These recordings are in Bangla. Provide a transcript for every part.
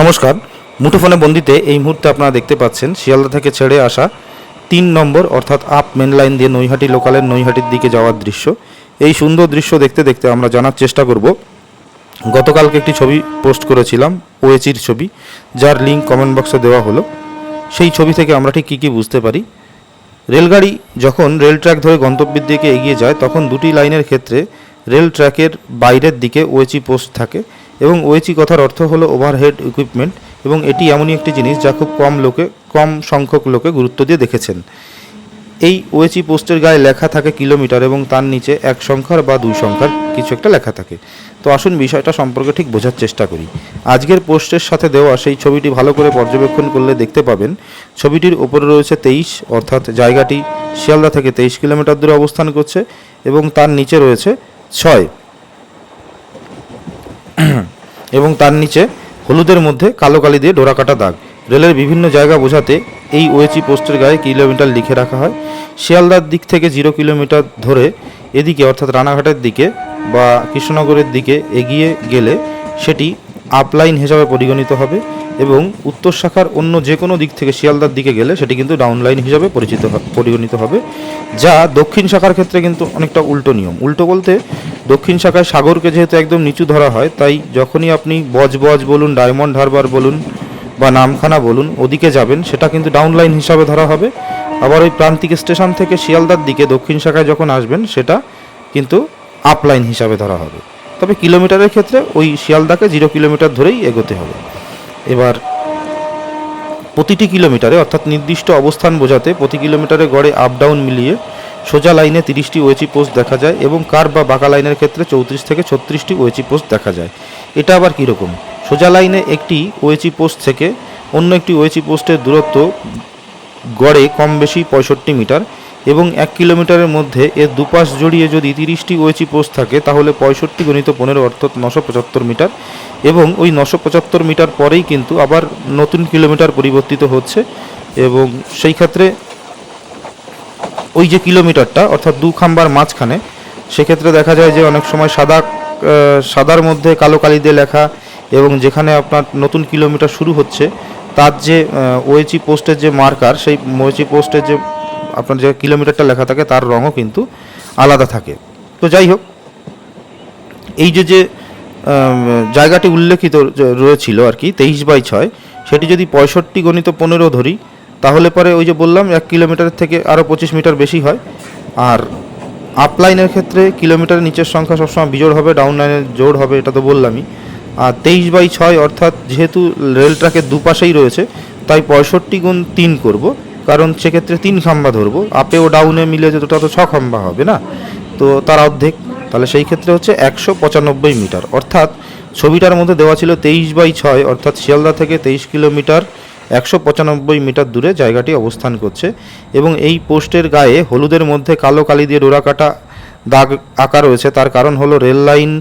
নমস্কার। মুঠোফোনে বন্দিতে এই মুহূর্তে আপনারা দেখতে পাচ্ছেন, শিয়ালদা থেকে ছেড়ে আসা তিন নম্বর, অর্থাৎ আপ মেন লাইন দিয়ে নৈহাটি লোকালের নৈহাটির দিকে যাওয়ার দৃশ্য। এই সুন্দর দৃশ্য দেখতে দেখতে আমরা জানার চেষ্টা করব। গতকালকে একটি ছবি পোস্ট করেছিলাম ওএচির ছবি, যার লিঙ্ক কমেন্ট বক্সে দেওয়া হলো। সেই ছবি থেকে আমরা ঠিক কী কী বুঝতে পারি? রেলগাড়ি যখন রেল ট্র্যাক ধরে গন্তব্যের দিকে এগিয়ে যায়, তখন দুটি লাইনের ক্ষেত্রে রেল ট্র্যাকের বাইরের দিকে ওয়েচি পোস্ট থাকে। এবং ওএচি কথার অর্থ হলো ওভারহেড ইকুইপমেন্ট এবং এটি এমনই একটি জিনিস যা খুব কম লোকে, কম সংখ্যক লোকে গুরুত্ব দিয়ে দেখেছেন। এই ওএচি পোস্টের গায়ে লেখা থাকে কিলোমিটার এবং তার নিচে এক সংখ্যার বা দুই সংখ্যার কিছু একটা লেখা থাকে। তো আসুন বিষয়টা সম্পর্কে ঠিক বোঝার চেষ্টা করি। আজকের পোস্টের সাথে দেওয়া সেই ছবিটি ভালো করে পর্যবেক্ষণ করলে দেখতে পাবেন, ছবিটির ওপরে রয়েছে তেইশ, অর্থাৎ জায়গাটি শিয়ালদা থেকে তেইশ কিলোমিটার দূরে অবস্থান করছে এবং তার নিচে রয়েছে ছয়। এবং তার নিচে হলুদের মধ্যে কালো কালি দিয়ে ডোরাকাটা দাগ। রেলের বিভিন্ন জায়গা বোঝাতে এই ওএচি পোস্টের গায়ে কিলোমিটার লিখে রাখা হয়। শিয়ালদার দিক থেকে জিরো কিলোমিটার ধরে এদিকে, অর্থাৎ রানাঘাটের দিকে বা কৃষ্ণনগরের দিকে এগিয়ে গেলে সেটি আপলাইন হিসাবে পরিগণিত হবে এবং উত্তর শাখার অন্য যে কোনো দিক থেকে শিয়ালদার দিকে গেলে সেটি কিন্তু ডাউনলাইন হিসাবে পরিচিত পরিগণিত হবে, যা দক্ষিণ শাখার ক্ষেত্রে কিন্তু অনেকটা উল্টো নিয়ম। উল্টো বলতে দক্ষিণ শাখায় সাগরকে যেহেতু একদম নিচু ধরা হয়, তাই যখনই আপনি বজ বজ বলুন, ডায়মন্ড হারবার বলুন বা নামখানা বলুন, ওদিকে যাবেন, সেটা কিন্তু ডাউনলাইন হিসাবে ধরা হবে। আবার ওই প্রান্তিক স্টেশন থেকে শিয়ালদার দিকে দক্ষিণ শাখায় যখন আসবেন, সেটা কিন্তু আপলাইন হিসাবে ধরা হবে। তবে কিলোমিটারের ক্ষেত্রে ওই শিয়ালদাকে জিরো কিলোমিটার ধরেই এগোতে হবে। এবার প্রতিটি কিলোমিটারে, অর্থাৎ নির্দিষ্ট অবস্থান বোঝাতে প্রতি কিলোমিটারে গড়ে আপ ডাউন মিলিয়ে সোজা লাইনে তিরিশটি ওয়েচি পোস্ট দেখা যায় এবং কার বা বাঁকা লাইনের ক্ষেত্রে চৌত্রিশ থেকে ছত্রিশটি ওয়েচি পোস্ট দেখা যায়। এটা আবার কীরকম? সোজা লাইনে একটি ওয়েচি পোস্ট থেকে অন্য একটি ওয়েচি পোস্টের দূরত্ব গড়ে কম বেশি পঁয়ষট্টি মিটার। এবং এক কিলোমিটারের মধ্যে এর দুপাশ জড়িয়ে যদি তিরিশটি ওয়েচি পোস্ট থাকে, তাহলে পঁয়ষট্টি গণিত পনেরো অর্থাৎ নশো পঁচাত্তর মিটার। এবং ওই নশো পঁচাত্তর মিটার পরেই কিন্তু আবার নতুন কিলোমিটার পরিবর্তিত হচ্ছে। এবং সেই ক্ষেত্রে ওই যে কিলোমিটারটা, অর্থাৎ দু খাম্বার মাঝখানে, সেক্ষেত্রে দেখা যায় যে অনেক সময় সাদা সাদার মধ্যে কালো কালি দিয়ে লেখা এবং যেখানে আপনার নতুন কিলোমিটার শুরু হচ্ছে, তার যে ওয়েচি পোস্টের যে মার্কার সেই ওয়েচি পোস্টের যে আপনার যে কিলোমিটারটা লেখা থাকে, তার রঙও কিন্তু আলাদা থাকে। তো যাই হোক, এই যে যে জায়গাটি উল্লেখিত রয়েছিল আর কি, তেইশ বাই ছয়, সেটি যদি পঁয়ষট্টি গণিত পনেরো ধরি, তাহলে পরে ওই যে বললাম, এক কিলোমিটারের থেকে আরও পঁচিশ মিটার বেশি হয়। আর আপলাইনের ক্ষেত্রে কিলোমিটারের নিচের সংখ্যা সবসময় বিজোড় হবে ডাউন লাইনের জোড় হবে, এটা তো বললামই। আর তেইশ বাই ছয় অর্থাৎ যেহেতু রেল ট্র্যাকের দুপাশেই রয়েছে, তাই পঁয়ষট্টি গুণ তিন করব। কারণ সেক্ষেত্রে তিন খাম্বা ধরবো। আপে ও ডাউনে মিলে যতটা তো ছ খাম্বা হবে না? তো তার অর্ধেক। তাহলে সেই ক্ষেত্রে হচ্ছে একশো পঁচানব্বই মিটার। অর্থাৎ ছবিটার মধ্যে দেওয়া ছিল তেইশ বাই ছয়, অর্থাৎ শিয়ালদা থেকে তেইশ কিলোমিটার একশো পঁচানব্বই মিটার দূরে জায়গাটি অবস্থান করছে। এবং এই পোস্টের গায়ে হলুদের মধ্যে কালো কালি দিয়ে ডোরা কাটা দাগ আঁকা রয়েছে। তার কারণ হলো রেল লাইন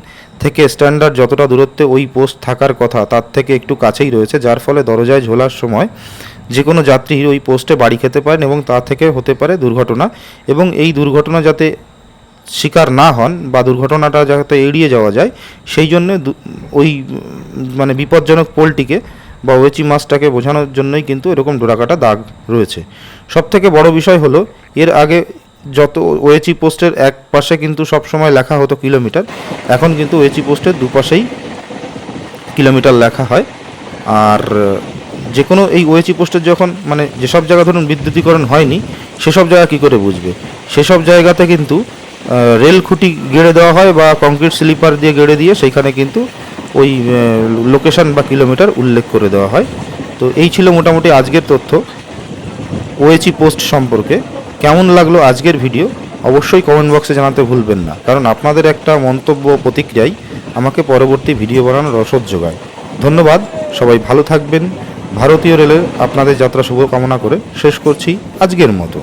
থেকে স্ট্যান্ডার্ড যতটা দূরত্বে ওই পোস্ট থাকার কথা, তার থেকে একটু কাছেই রয়েছে, যার ফলে দরজায় ঝোলার সময় যে কোনো যাত্রী ওই পোস্টে বাড়ি খেতে পারেন এবং তা থেকে হতে পারে দুর্ঘটনা এবং এই দুর্ঘটনা যাতে শিকার না হন বা দুর্ঘটনাটা যাতে এড়িয়ে যাওয়া যায়, সেই জন্য ওই মানে বিপজ্জনক পোলটিকে বা ওয়েচি মাছটাকে বোঝানোর জন্যই কিন্তু এরকম ডোরাকাটা দাগ রয়েছে। সব থেকে বড় বিষয় হলো, এর আগে যত ওয়েচি পোস্টের এক পাশে কিন্তু সব সময় লেখা হতো কিলোমিটার, এখন কিন্তু ওয়েচি পোস্টের দুপাশেই কিলোমিটার লেখা হয়। আর যে কোনো এই ওয়েচি পোস্টের যখন মানে যেসব জায়গা ধরুন বিদ্যুতীকরণ হয়নি, সেসব জায়গা কী করে বুঝবে? সেসব জায়গাতে কিন্তু রেল খুঁটি গেড়ে দেওয়া হয় বা কংক্রিট স্লিপার দিয়ে গেড়ে দিয়ে সেইখানে কিন্তু ওই লোকেশন বা কিলোমিটার উল্লেখ করে দেওয়া হয়। তো এই ছিল মোটামুটি আজকের তথ্য। ওএচি পোস্ট সম্পর্কে কেমন লাগল আজকের ভিডিও অবশ্যই কমেন্ট বক্সে জানাতে ভুলবেন না, কারণ আপনাদের একটা মন্তব্য প্রতিক্রিয়াই আমাকে পরবর্তী ভিডিও বানানোর রসদ যোগায়। ধন্যবাদ, সবাই ভালো থাকবেন। ভারতীয় রেলের আপনাদের যাত্রা শুভ কামনা করে শেষ করছি আজকের মতো।